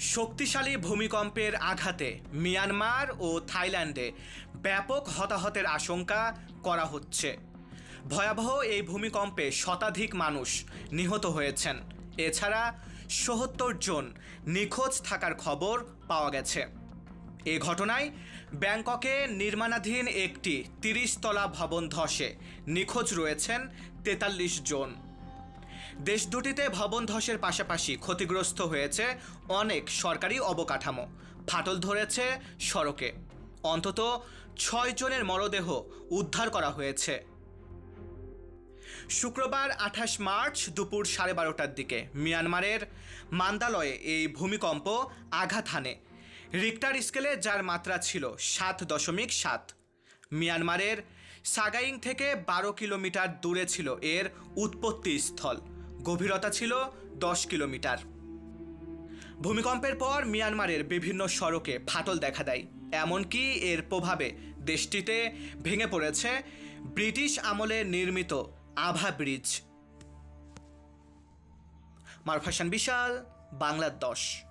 শক্তিশালী ভূমিকম্পের আঘাতে মিয়ানমার ও থাইল্যান্ডে ব্যাপক হতাহতের আশঙ্কা করা হচ্ছে। ভয়াবহ এই ভূমিকম্পে শতাধিক মানুষ নিহত হয়েছেন। এছাড়া সত্তর জন নিখোঁজ থাকার খবর পাওয়া গেছে। এ ঘটনায় ব্যাংককে নির্মাণাধীন একটি তিরিশ তলা ভবন ধসে নিখোঁজ রয়েছেন তেতাল্লিশ জন। দেশ দুটিতে ভবন ধসের পাশাপাশি ক্ষতিগ্রস্ত হয়েছে অনেক সরকারি অবকাঠামো। ফাটল ধরেছে সড়কে। অন্তত ছয় জনের মরদেহ উদ্ধার করা হয়েছে। শুক্রবার আঠাশ মার্চ দুপুর সাড়ে বারোটার দিকে মিয়ানমারের মান্দালয়ে এই ভূমিকম্প আঘাত হানে। রিক্টার স্কেলে যার মাত্রা ছিল সাত দশমিক সাত। মিয়ানমারের সাগাইং থেকে বারো কিলোমিটার দূরে ছিল এর উৎপত্তি স্থল গভীরতা ছিল দশ কিলোমিটার। ভূমিকম্পের পর মিয়ানমারের বিভিন্ন সড়কে ফাটল দেখা দেয়, এমনকি এর প্রভাবে দেশটিতে ভেঙে পড়েছে ব্রিটিশ আমলে নির্মিত আভা ব্রিজ। মারফাসান বিশাল, বাংলার দশ।